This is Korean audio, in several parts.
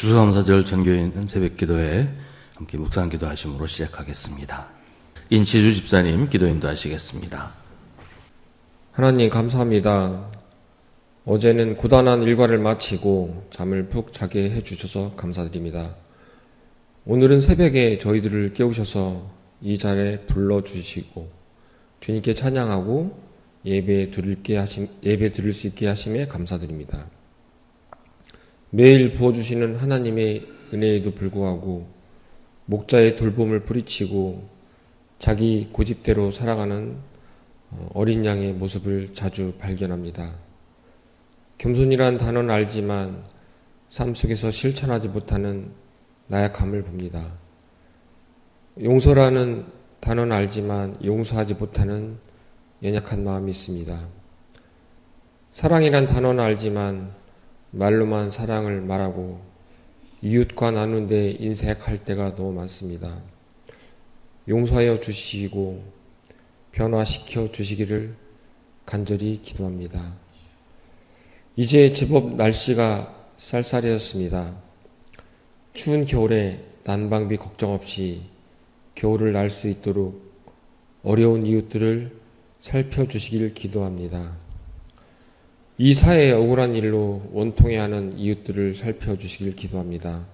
주수감사절 전교인 새벽 기도회 함께 묵상 기도하심으로 시작하겠습니다. 인치주 집사님 기도 인도하시겠습니다. 하나님 감사합니다. 어제는 고단한 일과를 마치고 잠을 푹 자게 해주셔서 감사드립니다. 오늘은 새벽에 저희들을 깨우셔서 이 자리에 불러주시고 주님께 찬양하고 예배 드릴 게 하심, 예배 드릴 수 있게 하심에 감사드립니다. 매일 부어주시는 하나님의 은혜에도 불구하고 목자의 돌봄을 뿌리치고 자기 고집대로 살아가는 어, 어린 양의 모습을 자주 발견합니다. 겸손이란 단어는 알지만 삶 속에서 실천하지 못하는 나약함을 봅니다. 용서라는 단어는 알지만 용서하지 못하는 연약한 마음이 있습니다. 사랑이란 단어는 알지만 말로만 사랑을 말하고 이웃과 나누는데 인색할 때가 너무 많습니다. 용서하여 주시고 변화시켜 주시기를 간절히 기도합니다. 이제 제법 날씨가 쌀쌀해졌습니다. 추운 겨울에 난방비 걱정 없이 겨울을 날 수 있도록 어려운 이웃들을 살펴주시길 기도합니다. 이 사회의 억울한 일로 원통해하는 이웃들을 살펴주시길 기도합니다.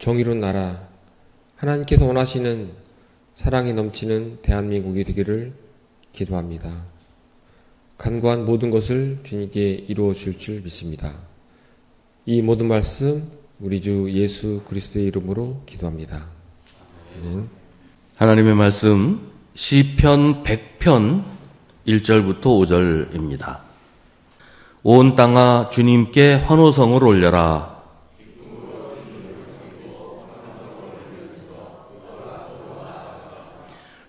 정의로운 나라, 하나님께서 원하시는 사랑이 넘치는 대한민국이 되기를 기도합니다. 간구한 모든 것을 주님께 이루어 줄 줄 믿습니다. 이 모든 말씀 우리 주 예수 그리스도의 이름으로 기도합니다. 네. 하나님의 말씀 시편 100편 1절부터 5절입니다. 온 땅아 주님께 환호성을 올려라.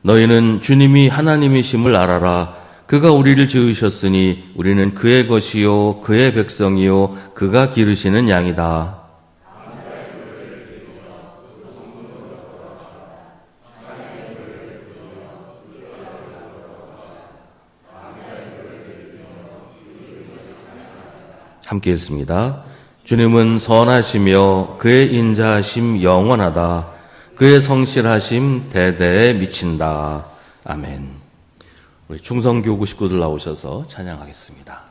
너희는 주님이 하나님이심을 알아라. 그가 우리를 지으셨으니 우리는 그의 것이요 그의 백성이요 그가 기르시는 양이다. 함께 읽습니다. 주님은 선하시며 그의 인자하심 영원하다. 그의 성실하심 대대에 미친다. 아멘. 우리 충성교구 식구들 나오셔서 찬양하겠습니다.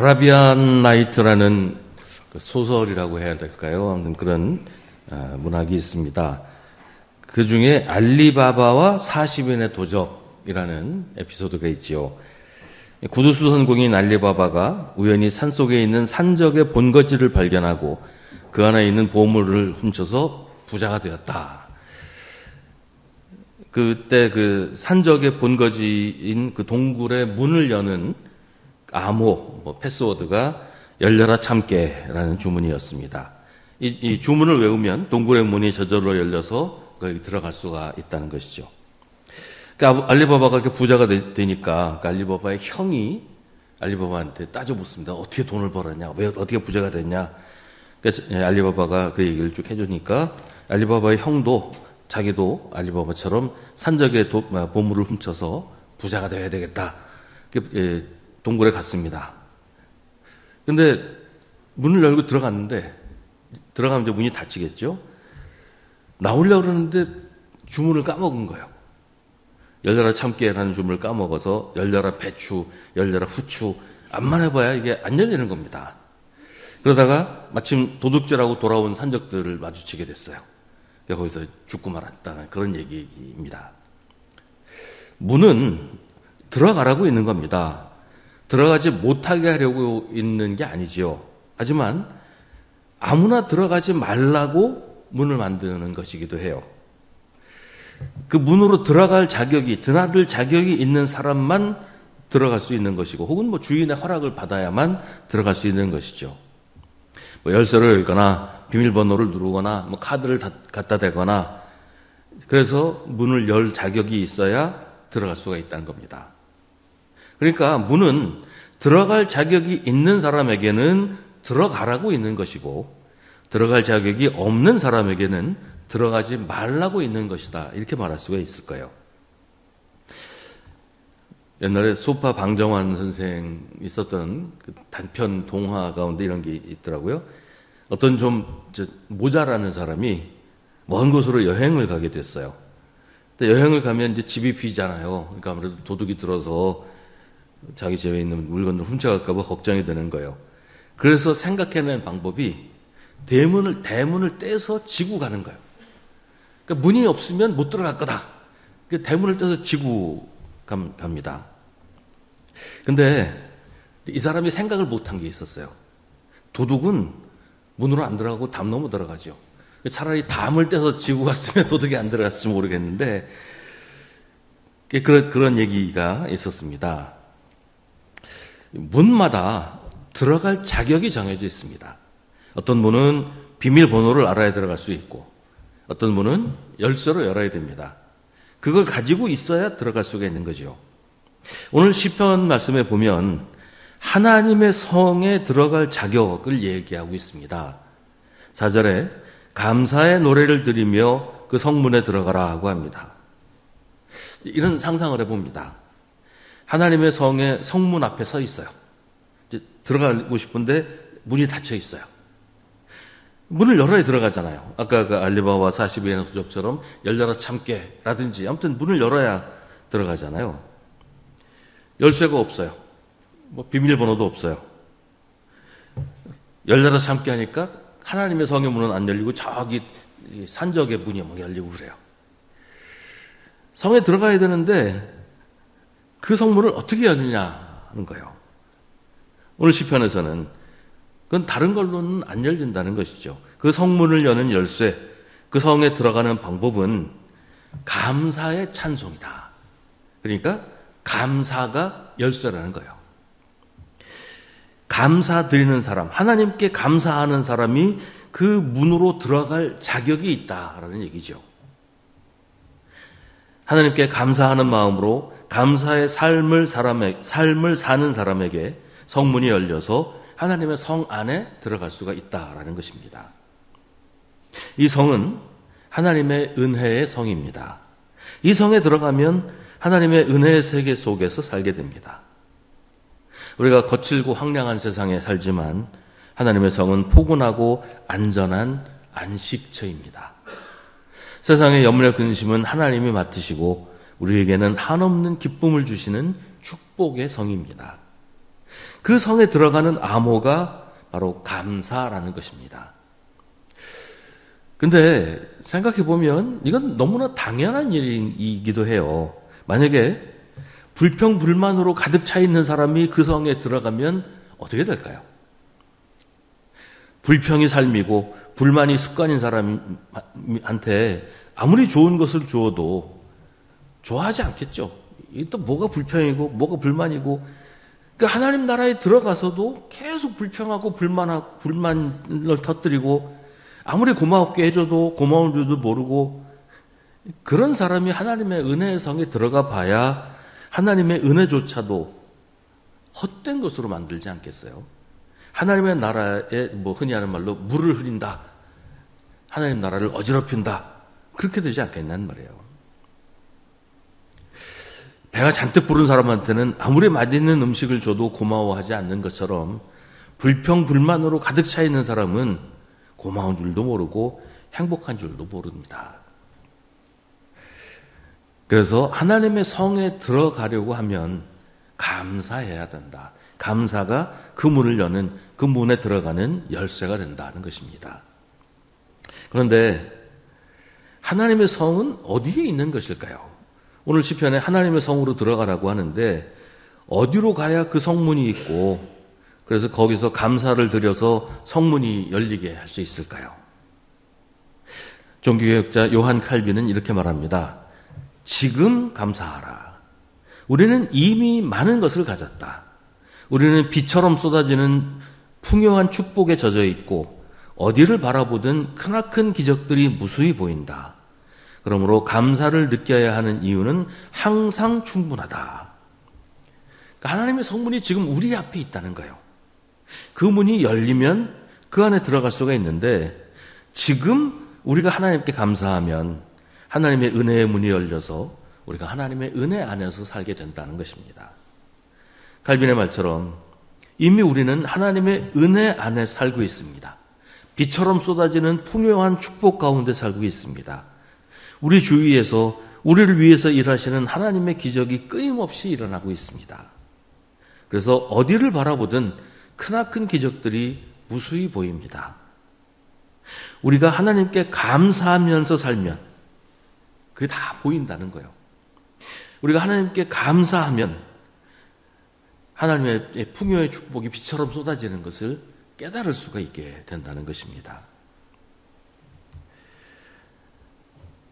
아라비안 나이트라는 그 소설이라고 해야 될까요? 아무튼 그런 아, 문학이 있습니다. 그 중에 알리바바와 40인의 도적이라는 에피소드가 있지요. 구두수 선공인 알리바바가 우연히 산속에 있는 산적의 본거지를 발견하고 그 안에 있는 보물을 훔쳐서 부자가 되었다. 그때 그 산적의 본거지인 그 동굴의 문을 여는 암호, 뭐 패스워드가 열려라 참깨라는 주문이었습니다. 이, 이 주문을 외우면 동굴의 문이 저절로 열려서 거기 들어갈 수가 있다는 것이죠. 그러니까 알리바바가 이렇게 부자가 되, 니까 그 알리바바의 형이 알리바바한테 따져 묻습니다. 어떻게 돈을 벌었냐? 왜 어떻게 부자가 됐냐? 그러니까 알리바바가 그 얘기를 쭉 해주니까 알리바바의 형도 자기도 알리바바처럼 산적의 도, 보물을 훔쳐서 부자가 되어야 되겠다. 예, 동굴에 갔습니다. 근데 문을 열고 들어갔는데 들어가면 이제 문이 닫히겠죠? 나오려고 그러는데 주문을 까먹은 거예요. 열려라 참깨라는 주문을 까먹어서 열려라 배추, 열려라 후추 안만 해봐야 이게 안 열리는 겁니다. 그러다가 마침 도둑질하고 돌아온 산적들을 마주치게 됐어요. 거기서 죽고 말았다는 그런 얘기입니다. 문은 들어가라고 있는 겁니다. 들어가지 못하게 하려고 있는 게 아니지요. 하지만 아무나 들어가지 말라고 문을 만드는 것이기도 해요. 그 문으로 들어갈 자격이, 드나들 자격이 있는 사람만 들어갈 수 있는 것이고, 혹은 뭐 주인의 허락을 받아야만 들어갈 수 있는 것이죠. 뭐 열쇠를 열거나, 비밀번호를 누르거나, 뭐 카드를 갖다 대거나, 그래서 문을 열 자격이 있어야 들어갈 수가 있다는 겁니다. 그러니까 문은 들어갈 자격이 있는 사람에게는 들어가라고 있는 것이고, 들어갈 자격이 없는 사람에게는 들어가지 말라고 있는 것이다. 이렇게 말할 수가 있을 거예요. 옛날에 소파 방정환 선생 있었던 그 단편 동화 가운데 이런 게 있더라고요. 어떤 좀 모자라는 사람이 먼 곳으로 여행을 가게 됐어요. 여행을 가면 이제 집이 비잖아요. 그러니까 아무래도 도둑이 들어서 자기 집에 있는 물건을 훔쳐갈까봐 걱정이 되는 거예요. 그래서 생각해낸 방법이 대문을 대문을 떼서 지고 가는 거예요. 그러니까 문이 없으면 못 들어갈 거다. 그 대문을 떼서 지고 갑니다. 근데 이 사람이 생각을 못한 게 있었어요. 도둑은 문으로 안 들어가고 담 넘어 들어가죠. 차라리 담을 떼서 지고 갔으면 도둑이 안 들어갔을지 모르겠는데 그런 그런 얘기가 있었습니다. 문마다 들어갈 자격이 정해져 있습니다. 어떤 문은 비밀번호를 알아야 들어갈 수 있고 어떤 분은 열쇠로 열어야 됩니다. 그걸 가지고 있어야 들어갈 수가 있는 거죠. 오늘 시편 말씀에 보면 하나님의 성에 들어갈 자격을 얘기하고 있습니다. 4절에 감사의 노래를 드리며 그 성문에 들어가라고 합니다. 이런 상상을 해봅니다. 하나님의 성의 성문 앞에 서 있어요. 들어가고 싶은데 문이 닫혀 있어요. 문을 열어야 들어가잖아요. 아까 그 알리바와 40일의 도적처럼 열려라 참깨라든지 아무튼 문을 열어야 들어가잖아요. 열쇠가 없어요. 뭐 비밀번호도 없어요. 열려라 참깨 하니까 하나님의 성의 문은 안 열리고 저기 산적의 문이 막 열리고 그래요. 성에 들어가야 되는데 그 성문을 어떻게 열느냐 하는 거예요. 오늘 시편에서는 그건 다른 걸로는 안 열린다는 것이죠. 그 성문을 여는 열쇠, 그 성에 들어가는 방법은 감사의 찬송이다. 그러니까 감사가 열쇠라는 거예요. 감사 드리는 사람, 하나님께 감사하는 사람이 그 문으로 들어갈 자격이 있다라는 얘기죠. 하나님께 감사하는 마음으로 감사의 삶을 사람의 삶을 사는 사람에게 성문이 열려서 하나님의 성 안에 들어갈 수가 있다라는 것입니다. 이 성은 하나님의 은혜의 성입니다. 이 성에 들어가면 하나님의 은혜의 세계 속에서 살게 됩니다. 우리가 거칠고 황량한 세상에 살지만 하나님의 성은 포근하고 안전한 안식처입니다. 세상의 염려 근심은 하나님이 맡으시고 우리에게는 한없는 기쁨을 주시는 축복의 성입니다. 그 성에 들어가는 암호가 바로 감사라는 것입니다. 근데 생각해 보면 이건 너무나 당연한 일이기도 해요. 만약에 불평 불만으로 가득 차 있는 사람이 그 성에 들어가면 어떻게 될까요? 불평이 삶이고 불만이 습관인 사람한테 아무리 좋은 것을 주어도 좋아하지 않겠죠. 또 뭐가 불평이고 뭐가 불만이고 그 하나님 나라에 들어가서도 계속 불평하고 불만하고 불만을 터뜨리고 아무리 고맙게 해줘도 고마운 줄도 모르고 그런 사람이 하나님의 은혜의 성에 들어가 봐야 하나님의 은혜조차도 헛된 것으로 만들지 않겠어요? 하나님의 나라에 뭐 흔히 하는 말로 물을 흐린다. 하나님 나라를 어지럽힌다. 그렇게 되지 않겠냐는 말이에요. 배가 잔뜩 부른 사람한테는 아무리 맛있는 음식을 줘도 고마워하지 않는 것처럼 불평, 불만으로 가득 차 있는 사람은 고마운 줄도 모르고 행복한 줄도 모릅니다. 그래서 하나님의 성에 들어가려고 하면 감사해야 된다. 감사가 그 문을 여는 그 문에 들어가는 열쇠가 된다는 것입니다. 그런데 하나님의 성은 어디에 있는 것일까요? 오늘 시편에 하나님의 성으로 들어가라고 하는데 어디로 가야 그 성문이 있고 그래서 거기서 감사를 드려서 성문이 열리게 할 수 있을까요? 종교개혁자 요한 칼빈은 이렇게 말합니다. 지금 감사하라. 우리는 이미 많은 것을 가졌다. 우리는 비처럼 쏟아지는 풍요한 축복에 젖어 있고 어디를 바라보든 크나큰 기적들이 무수히 보인다. 그러므로 감사를 느껴야 하는 이유는 항상 충분하다. 그러니까 하나님의 성문이 지금 우리 앞에 있다는 거예요. 그 문이 열리면 그 안에 들어갈 수가 있는데 지금 우리가 하나님께 감사하면 하나님의 은혜의 문이 열려서 우리가 하나님의 은혜 안에서 살게 된다는 것입니다. 갈빈의 말처럼 이미 우리는 하나님의 은혜 안에 살고 있습니다. 비처럼 쏟아지는 풍요한 축복 가운데 살고 있습니다. 우리 주위에서 우리를 위해서 일하시는 하나님의 기적이 끊임없이 일어나고 있습니다. 그래서 어디를 바라보든 크나큰 기적들이 무수히 보입니다. 우리가 하나님께 감사하면서 살면 그게 다 보인다는 거예요. 우리가 하나님께 감사하면 하나님의 풍요의 축복이 비처럼 쏟아지는 것을 깨달을 수가 있게 된다는 것입니다.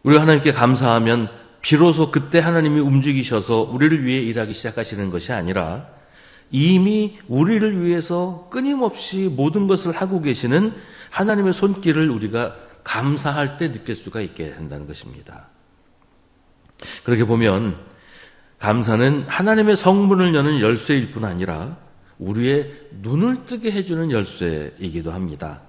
우리가 하나님께 감사하면 비로소 그때 하나님이 움직이셔서 우리를 위해 일하기 시작하시는 것이 아니라 이미 우리를 위해서 끊임없이 모든 것을 하고 계시는 하나님의 손길을 우리가 감사할 때 느낄 수가 있게 된다는 것입니다. 그렇게 보면 감사는 하나님의 성문을 여는 열쇠일 뿐 아니라 우리의 눈을 뜨게 해주는 열쇠이기도 합니다.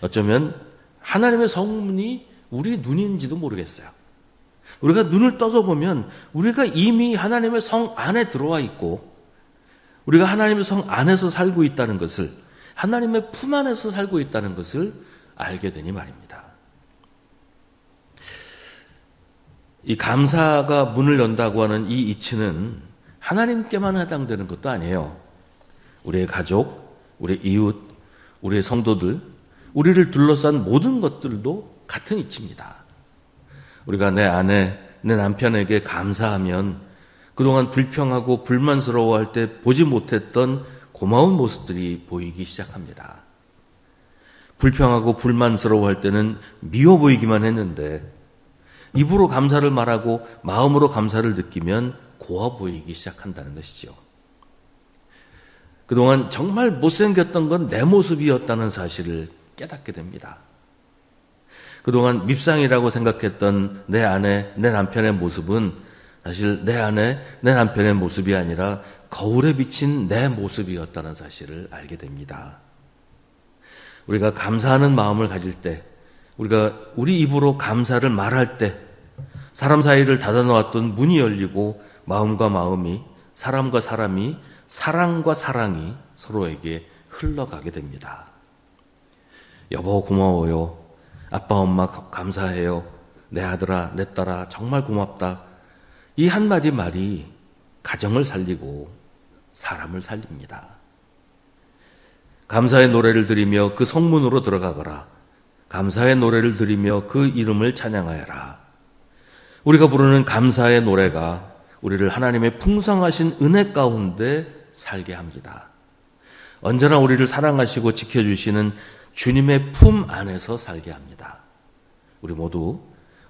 어쩌면 하나님의 성문이 우리 눈인지도 모르겠어요. 우리가 눈을 떠서 보면 우리가 이미 하나님의 성 안에 들어와 있고 우리가 하나님의 성 안에서 살고 있다는 것을 하나님의 품 안에서 살고 있다는 것을 알게 되니 말입니다. 이 감사가 문을 연다고 하는 이 이치는 하나님께만 해당되는 것도 아니에요. 우리의 가족, 우리 이웃, 우리의 성도들, 우리를 둘러싼 모든 것들도 같은 이치입니다. 우리가 내 아내, 내 남편에게 감사하면 그동안 불평하고 불만스러워할 때 보지 못했던 고마운 모습들이 보이기 시작합니다. 불평하고 불만스러워할 때는 미워 보이기만 했는데 입으로 감사를 말하고 마음으로 감사를 느끼면 고와 보이기 시작한다는 것이죠. 그동안 정말 못생겼던 건 내 모습이었다는 사실을 깨닫게 됩니다. 그동안 밉상이라고 생각했던 내 아내, 내 남편의 모습은 사실 내 아내, 내 남편의 모습이 아니라 거울에 비친 내 모습이었다는 사실을 알게 됩니다. 우리가 감사하는 마음을 가질 때, 우리가 우리 입으로 감사를 말할 때, 사람 사이를 닫아놓았던 문이 열리고 마음과 마음이, 사람과 사람이, 사랑과 사랑이 서로에게 흘러가게 됩니다. 여보 고마워요. 아빠 엄마 감사해요. 내 아들아 내 딸아 정말 고맙다. 이 한마디 말이 가정을 살리고 사람을 살립니다. 감사의 노래를 드리며 그 성문으로 들어가거라. 감사의 노래를 드리며 그 이름을 찬양하여라. 우리가 부르는 감사의 노래가 우리를 하나님의 풍성하신 은혜 가운데 살게 합니다. 언제나 우리를 사랑하시고 지켜주시는 주님의 품 안에서 살게 합니다. 우리 모두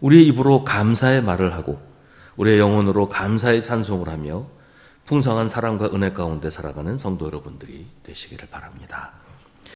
우리의 입으로 감사의 말을 하고 우리의 영혼으로 감사의 찬송을 하며 풍성한 사랑과 은혜 가운데 살아가는 성도 여러분들이 되시기를 바랍니다.